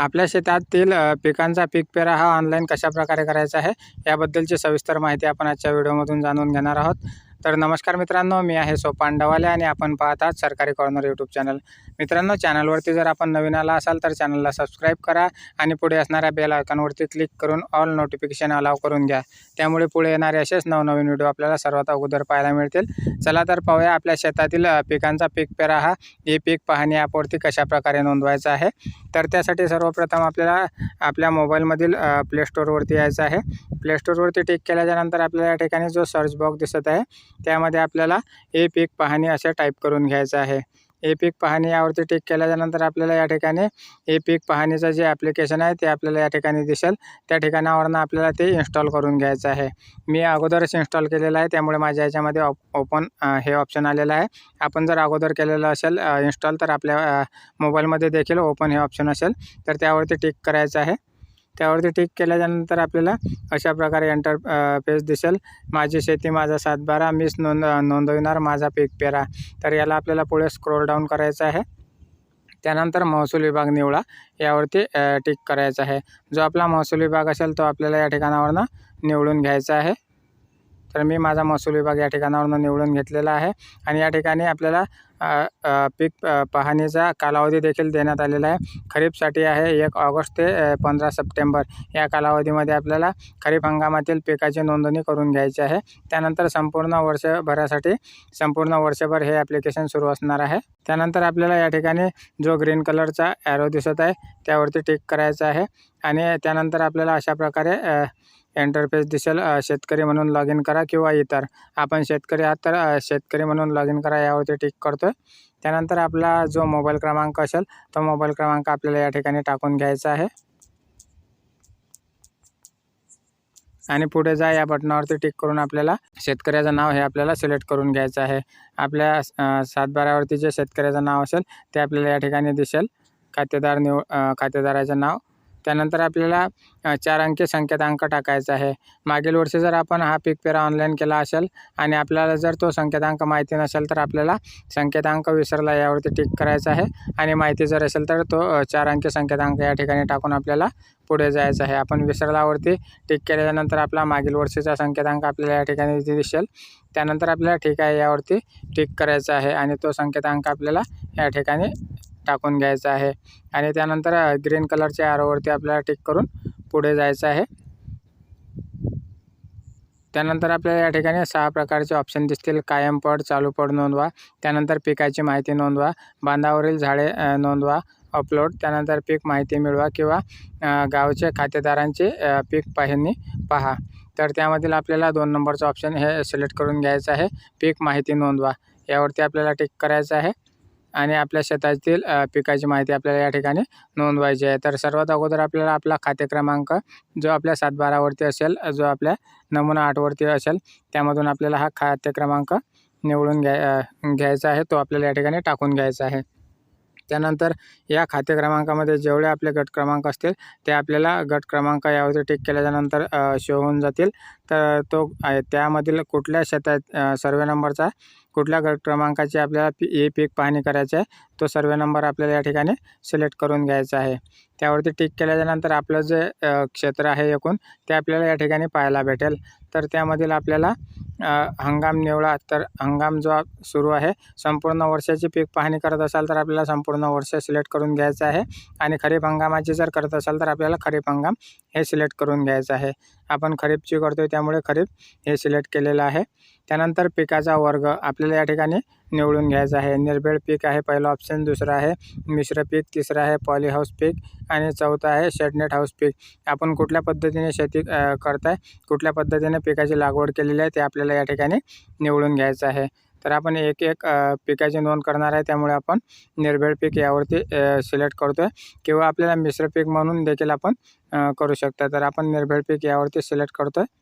आपल्या शेतातील पिकांचा पीक पेरा हा ऑनलाईन कशाप्रकारे करायचा आहे याबद्दलची सविस्तर माहिती आपण आजच्या व्हिडिओमधून जाणून घेणार आहोत. तर नमस्कार मित्रांनो मी आहे सोपान डवाले आणि आपण पाहत आहात सरकारी कॉर्नर यूट्यूब चॅनल मित्रांनो चॅनलवरती जर आपण नवीन आला असाल तर चॅनलला सबस्क्राईब करा आणि पुढे असणाऱ्या बेल आयकॉनवरती क्लिक करून ऑल नोटिफिकेशन अलाव करून घ्या. त्यामुळे पुढे येणारे असेच नवनवीन व्हिडिओ आपल्याला सर्वात अगोदर पाहायला मिळतील. चला तर पाहूया आपल्या शेतातील पिकांचा पीक पेरा हा. हे पीक पाहणी ॲपवरती कशाप्रकारे नोंदवायचा आहे? तर त्यासाठी सर्वप्रथम आपल्याला आपल्या मोबाईलमधील प्ले स्टोअरवरती यायचं आहे. प्ले स्टोअरवरती टिक केल्याच्यानंतर आपल्याला या ठिकाणी जो सर्च बॉक्स दिसत आहे त्यामध्ये आपल्याला ए पीक पाहणी असे टाईप करून घ्यायचं आहे. ए पीक पाहणी यावरती टिक केल्याच्यानंतर आपल्याला या ठिकाणी ए पीक पाहणीचं जे ॲप्लिकेशन आहे ते आपल्याला या ठिकाणी दिसेल. त्या ठिकाणावरनं आपल्याला ते इन्स्टॉल करून घ्यायचं आहे. मी अगोदरच इन्स्टॉल केलेलं आहे त्यामुळे माझ्या याच्यामध्ये ऑप ओपन हे ऑप्शन आलेलं आहे. आपण जर अगोदर केलेलं असेल इन्स्टॉल तर आपल्या मोबाईलमध्ये देखील ओपन हे ऑप्शन असेल. तर त्यावरती टिक करायचं आहे. त्यावरती टिक केल्याच्यानंतर आपल्याला अशा प्रकारे एंटर पेज दिसेल. माझी शेती माझा सातबारा मीच नोंद नोंदविणार माझा पीक पेरा. तर याला आपल्याला पुढे स्क्रोल डाऊन करायचं आहे. त्यानंतर महसूल विभाग निवडा. यावरती टिक करायचं आहे. जो आपला महसूल विभाग असेल तो आपल्याला या ठिकाणावरनं निवडून घ्यायचा आहे. तर मी माझा महसूल विभाग या ठिकाणावरून निवडून घेतलेला आहे आणि या ठिकाणी आपल्याला पीक पाहणीचा कालावधी देखील देण्यात आलेला आहे. खरीपसाठी आहे एक ऑगस्ट ते पंधरा सप्टेंबर. या कालावधीमध्ये आपल्याला खरीप हंगामातील पिकाची नोंदणी करून घ्यायची आहे. त्यानंतर संपूर्ण वर्षभरासाठी संपूर्ण वर्षभर हे ॲप्लिकेशन सुरू असणार आहे. त्यानंतर आपल्याला या ठिकाणी जो ग्रीन कलरचा ॲरो दिसत आहे त्यावरती टिक करायचा आहे. आणि त्यानंतर आपल्याला अशा प्रकारे इंटरफेस दिसेल शेतकरी म्हणून लॉग इन करा किंवा इतर. आपण शेतकरी आहात तर शेतकरी म्हणून लॉग इन करा यावरती टिक करतो आहे त्यानंतर आपला जो मोबाईल क्रमांक असेल तो मोबाईल क्रमांक आपल्याला या ठिकाणी टाकून घ्यायचा आहे. आणि पुढे जा या बटनावरती टिक करून आपल्याला शेतकऱ्याचं नाव हे आपल्याला सिलेक्ट करून घ्यायचं आहे. आपल्या सातबारावरती सातबाऱ्यावरती जे शेतकऱ्याचं नाव असेल ते आपल्याला या ठिकाणी दिसेल. खातेदार निव खातेदाराचं नाव. त्यानंतर आपल्याला चार अंकी संकेतांक टाकायचा आहे. मागील वर्षी जर आपण हा पीक पेरा ऑनलाईन केला असेल आणि आपल्याला जर तो संकेतांक माहिती नसेल तर आपल्याला संकेतांक विसरला यावरती टिक करायचा आहे. आणि माहिती जर असेल तर तो चार अंकी संकेतांक या ठिकाणी टाकून आपल्याला पुढे जायचं आहे. आपण विसरलावरती टिक केल्यानंतर आपला मागील वर्षीचा संकेतांक आपल्याला या ठिकाणी दिसेल. त्यानंतर आपल्याला ठीक आहे यावरती टिक करायचं आहे आणि तो संकेतांक आपल्याला या ठिकाणी टाकून घ्यायचं आहे. आणि त्यानंतर ग्रीन कलरच्या ॲरोवरती आपल्याला टिक करून पुढे जायचं आहे. त्यानंतर आपल्याला या ठिकाणी सहा प्रकारचे ऑप्शन दिसतील. कायम पड चालू पड नोंदवा. त्यानंतर पिकाची माहिती नोंदवा. बांधावरील झाडे नोंदवा. अपलोड त्यानंतर पीक माहिती मिळवा किंवा गावचे खातेदारांचे पीक पाहणी पहा. तर त्यामधील आपल्याला दोन नंबरचं ऑप्शन हे सिलेक्ट करून घ्यायचं आहे. पीक माहिती नोंदवा. यावरती आपल्याला टिक करायचं आहे. आणि आपल्या शेतातील पिकाची माहिती आपल्याला या ठिकाणी नोंदवायची आहे. तर सर्वात अगोदर आपल्याला आपला खाते क्रमांक जो आपल्या सातबारावरती असेल जो आपल्या नमुना आठवरती असेल त्यामधून आपल्याला हा खाते क्रमांक निवडून घ्याय घ्यायचा आहे. तो आपल्याला या ठिकाणी टाकून घ्यायचा आहे. त्यानंतर या खाते क्रमांकामध्ये जेवढे आपले गट क्रमांक असतील ते आपल्याला गट क्रमांक यावरती टिक केल्याच्यानंतर शो होऊन जातील. तर तो त्यामधील कुठल्या शेतात सर्वे नंबरचा कुठल्या गट क्रमांकाची आपल्याला पी ए पीक पाहणी करायचं आहे तो सर्वे नंबर आपल्याला या ठिकाणी सिलेक्ट करून घ्यायचा आहे. त्यावरती टिक केल्याच्यानंतर आपलं जे क्षेत्र आहे एकूण ते आपल्याला या ठिकाणी पाहायला भेटेल. तर त्यामधील आपल्याला हंगाम निवडा तर हंगाम जो सुरू आहे संपूर्ण वर्षाची पीक पाहणी करत असाल तर आपल्याला संपूर्ण वर्ष सिलेक्ट करून घ्यायचं आहे. आणि खरीप हंगामाची जर करत असाल तर आपल्याला खरीप हंगाम हे सिलेक्ट करून घ्यायचं आहे. आपण खरीपची करतो त्यामुळे खरीप हे सिलेक्ट केलेलं आहे. त्यानंतर पिकाचा वर्ग आपल्याला या ठिकाणी निवडून घ्यायचं आहे. निर्भेळ पीक आहे पहिलं ऑप्शन दुसरं आहे मिश्र पीक. तिसरं आहे पॉली हाऊस पीक. आणि चौथं आहे शेडनेट हाऊस पीक. आपण कुठल्या पद्धतीने शेती करताय? कुठल्या पद्धतीने पिकाची लागवड केलेली आहे? ते आपल्याला या ठिकाणी निवडून घ्यायचं आहे. तर आपण एक एक पिकाची नोंद करणार आहे. त्यामुळे आपण निर्भेळ पीक यावरती सिलेक्ट करतो आहे किंवा आपल्याला मिश्र पीक म्हणून देखील आपण करू शकता. तर आपण निर्भेळ पीक यावरती सिलेक्ट करतो आहे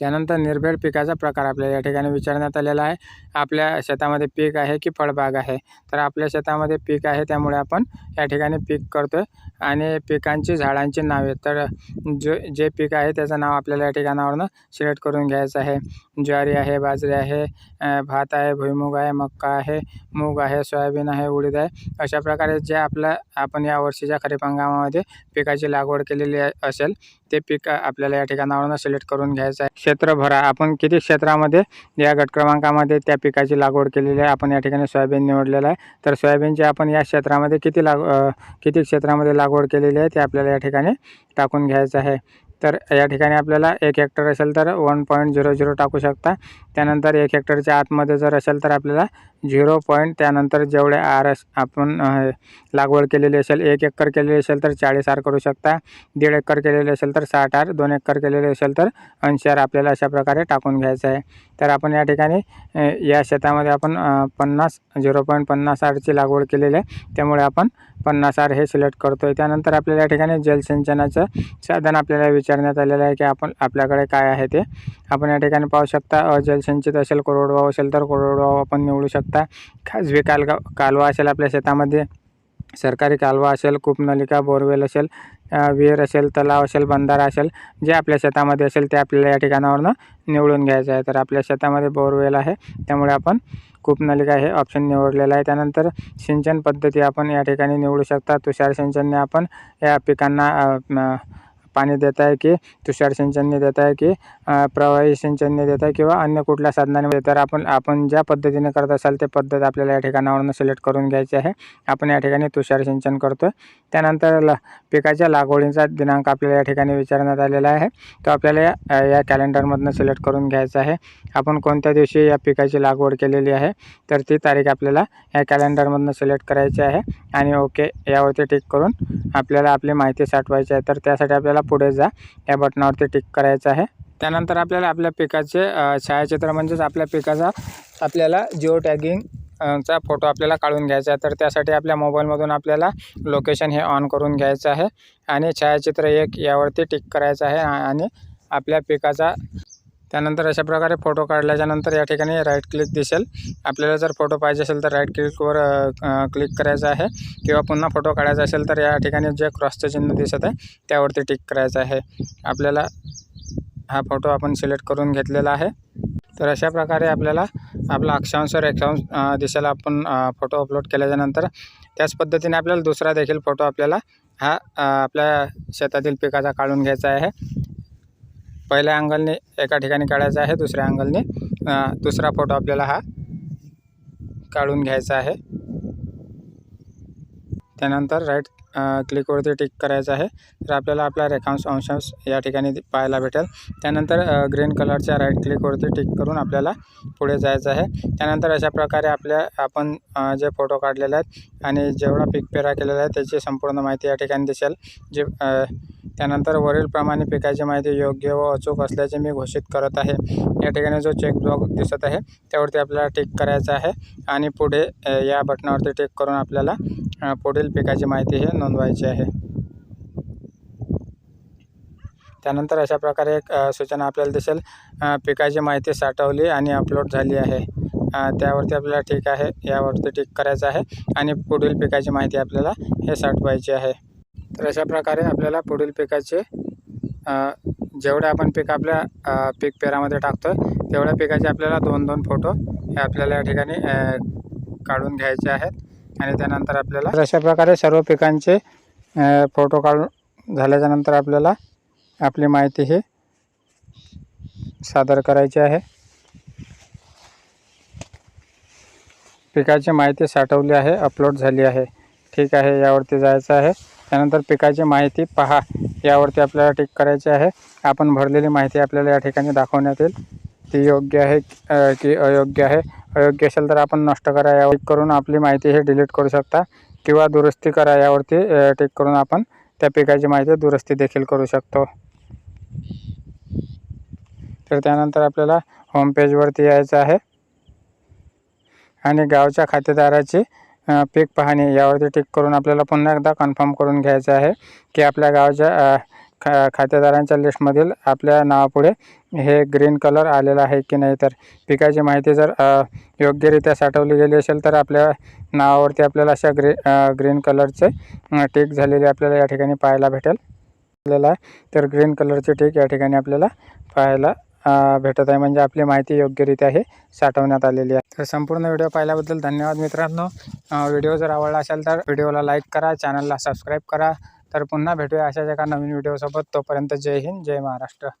त्यानंतर निर्भेळ पिकाचा प्रकार आपल्याला या ठिकाणी विचारण्यात आलेला आहे. आपल्या शेतामध्ये पीक आहे की फळबाग आहे? तर आपल्या शेतामध्ये पीक आहे त्यामुळे आपण या ठिकाणी पीक करतो आहे आणि पिकांची झाडांची नावे तर जो जे पीक आहे त्याचं नाव आपल्याला या ठिकाणावरनं सिलेक्ट करून घ्यायचं आहे. ज्वारी आहे बाजरी आहे भात आहे भुईमुग आहे मक्का आहे मूग आहे सोयाबीन आहे उडीद आहे. अशा प्रकारे जे आपलं आपण या वर्षीच्या खरीप हंगामामध्ये पिकाची लागवड केलेली असेल ते पीक आपल्याला या ठिकाणावरून सिलेक्ट करून घ्यायचं आहे. क्षेत्र भरा आपण किती क्षेत्रामध्ये या गट क्रमांकामध्ये त्या पिकाची लागवड केलेली आहे आपण या ठिकाणी सोयाबीन निवडलेलं आहे. तर सोयाबीनची आपण या क्षेत्रामध्ये किती लाग किती क्षेत्रामध्ये लागवड केलेली आहे ते आपल्याला या ठिकाणी टाकून घ्यायचं आहे. तर या ठिकाणी आपल्याला एक हेक्टर असेल तर वन पॉईंट झिरो झिरो टाकू शकता. त्यानंतर एक हेक्टरच्या आतमध्ये जर असेल तर आपल्याला झिरो पॉईंट त्यानंतर जेवढे आर एस आपण लागवड केलेली असेल एक एकर केलेली असेल तर चाळीस आर करू शकता. दीड एकर केलेली असेल तर साठ आर दोन एकर केलेली असेल तर ऐंशी आर आपल्याला अशा प्रकारे टाकून घ्यायचं आहे. तर आपण या ठिकाणी या शेतामध्ये आपण पन्नास झिरो पॉईंट पन्नास आरची लागवड केलेली आहे. त्यामुळे आपण पन्नास आर हे सिलेक्ट करतो आहे त्यानंतर आपल्याला या ठिकाणी जलसिंचनाचं साधन आपल्याला विचारण्यात आलेलं आहे की आपण आपल्याकडे काय आहे ते. आपण या ठिकाणी पाहू शकता जलसिंचित असेल कोरडवाहू असेल तर कोरडवाहू आपण निवडू शकता. खाजवी कालगा कालवा असेल आपल्या शेतामध्ये सरकारी कालवा असेल कूपनलिका बोरवेल असेल विहीर असेल तलाव असेल बंधारा असेल जे आपल्या शेतामध्ये असेल ते आपल्याला या ठिकाणावरनं निवडून घ्यायचं आहे. तर आपल्या शेतामध्ये बोरवेल आहे त्यामुळे आपण कूपनलिका हे ऑप्शन निवडलेलं आहे. त्यानंतर सिंचन पद्धती आपण या ठिकाणी निवडू शकता. तुषार सिंचनने आपण या पिकांना पाणी देत आहे की तुषार सिंचनने देत आहे की प्रवाही सिंचनने देत आहे किंवा अन्य कुठल्या साधनाने तर आपण आपण ज्या पद्धतीने करत असाल ते पद्धत आपल्याला या ठिकाणावरून सिलेक्ट करून घ्यायची आहे. आपण या ठिकाणी तुषार सिंचन करतो त्यानंतर ल पिकाच्या लागवडीचा दिनांक आपल्याला या ठिकाणी विचारण्यात आलेला आहे. तो आपल्याला या या कॅलेंडरमधनं सिलेक्ट करून घ्यायचा आहे. आपण कोणत्या दिवशी या पिकाची लागवड केलेली आहे तर ती तारीख आपल्याला या कॅलेंडरमधनं सिलेक्ट करायची आहे. आणि ओके यावरती टिक करून आपल्याला आपली माहिती साठवायची आहे. तर त्यासाठी आपल्याला पुढे जा. या बटनावरती टिक करायचं आहे. त्यानंतर आपल्याला आपल्या पिकाचे छायाचित्र म्हणजेच आपल्या पिकाचा आपल्याला जिओ टॅगिंग चा फोटो आपल्याला काढून घ्यायचा आहे. तर त्यासाठी आपल्या मोबाईलमधून आपल्याला लोकेशन हे ऑन करून घ्यायचं आहे. आणि छायाचित्र एक यावरती टिक करायचं आहे. आणि आपल्या पिकाचा त्यानंतर अशा प्रकारे फोटो काढल्याच्यानंतर या ठिकाणी राईट क्लिक दिसेल. आपल्याला जर फोटो पाहिजे असेल तर राईट क्लिकवर क्लिक करायचं आहे. किंवा पुन्हा फोटो काढायचा असेल तर या ठिकाणी जे क्रॉसचं चिन्ह दिसत आहे त्यावरती टिक करायचं आहे. आपल्याला हा फोटो आपण सिलेक्ट करून घेतलेला आहे. तर अशा प्रकारे आपल्याला आपला अक्षांश रेक्षांश दिशेला आपण फोटो अपलोड केल्याच्यानंतर त्याच पद्धतीने आपल्याला दुसरा देखील फोटो आपल्याला हा आपल्या शेतातील पिकाचा काढून घ्यायचा आहे. पहिल्या अँगलने एका ठिकाणी काढायचा आहे दुसऱ्या अँगलने दुसरा फोटो आपल्याला हा काढून घ्यायचा आहे. त्यानंतर राईट क्लिकवरती टिक करायचं आहे. तर आपल्याला आपला रेखांश अंशांश या ठिकाणी पाहायला भेटेल. त्यानंतर ग्रीन कलरच्या राईट क्लिकवरती टिक करून आपल्याला पुढे जायचं आहे. त्यानंतर अशा प्रकारे आपल्या आपण जे फोटो काढलेले आहेत आणि जेवढा पीक पेरा केलेला आहे त्याची संपूर्ण माहिती या ठिकाणी दिसेल. जे त्यानंतर वरीलप्रमाणे पिकाची माहिती योग्य व अचूक असल्याचे मी घोषित करत आहे. या ठिकाणी जो चेक ब्लॉक दिसत आहे त्यावरती आपल्याला टिक करायचा आहे. आणि पुढे या बटनावरती टिक करून आपल्याला पुढील पिकाची माहिती हे नोंदवायची आहे. त्यानंतर अशा प्रकारे एक सूचना आपल्याला दिसेल. पिकाची माहिती साठवली आणि अपलोड झाली आहे. त्यावरती आपल्याला ठीक आहे यावरती टिक करायचं आहे आणि पुढील पिकाची माहिती आपल्याला हे साठवायची आहे. तर अशा प्रकारे आपल्याला पुढील पिकाचे जेवढे आपण पीक आपल्या पीक पेरामध्ये टाकतो तेवढ्या पिकाचे आपल्याला दोन दोन फोटो हे आपल्याला या ठिकाणी काढून घ्यायचे आहेत. आणि त्यानंतर आपल्याला अशा प्रकारे सर्व पिकांचे फोटो काढून झाल्याच्यानंतर आपल्याला आपली माहिती ही सादर करायची आहे. पिकाची माहिती साठवली आहे अपलोड झाली आहे. ठीक आहे यावरती जायचं आहे. त्यानंतर पिकाची माहिती पहा. यावरती आपल्याला टिक करायची आहे. आपण भरलेली माहिती आपल्याला या ठिकाणी दाखवण्यात येईल. ती योग्य आहे की अयोग्य आहे. अयोग्य असेल तर आपण नष्ट करा यावर करून आपली माहिती हे डिलीट करू शकता. किंवा दुरुस्ती करा यावरती टिक करून आपण त्या पिकाची माहिती दुरुस्ती देखील करू शकतो. तर त्यानंतर आपल्याला होम पेजवरती यायचं आहे. आणि गावच्या खातेदाराची पीक पाहणी यावरती टिक करून आपल्याला पुन्हा एकदा कन्फर्म करून घ्यायचं आहे की आपल्या गावच्या खा खातेदारांच्या लिस्टमधील आपल्या नावापुढे हे ग्रीन कलर आलेला आहे की नाही? तर पिकाची माहिती जर योग्यरित्या साठवली गेली असेल तर आपल्या नावावरती आपल्याला अशा ग्रे ग्रीन कलरचे टीक झालेले आपल्याला या ठिकाणी पाहायला भेटेल. आपल्याला तर ग्रीन कलरचे टीक या ठिकाणी आपल्याला पाहायला भेटत आहे. म्हणजे आपली माहिती योग्यरित्या हे साठवण्यात आलेली आहे. तर संपूर्ण व्हिडिओ पाहिल्याबद्दल धन्यवाद मित्रांनो. व्हिडिओ जर आवडला असेल तर व्हिडिओला लाईक करा चॅनलला सबस्क्राईब करा. तर पुन्हा भेटूया अशाच एका नवीन व्हिडिओसोबत. तोपर्यंत जय हिंद जय महाराष्ट्र.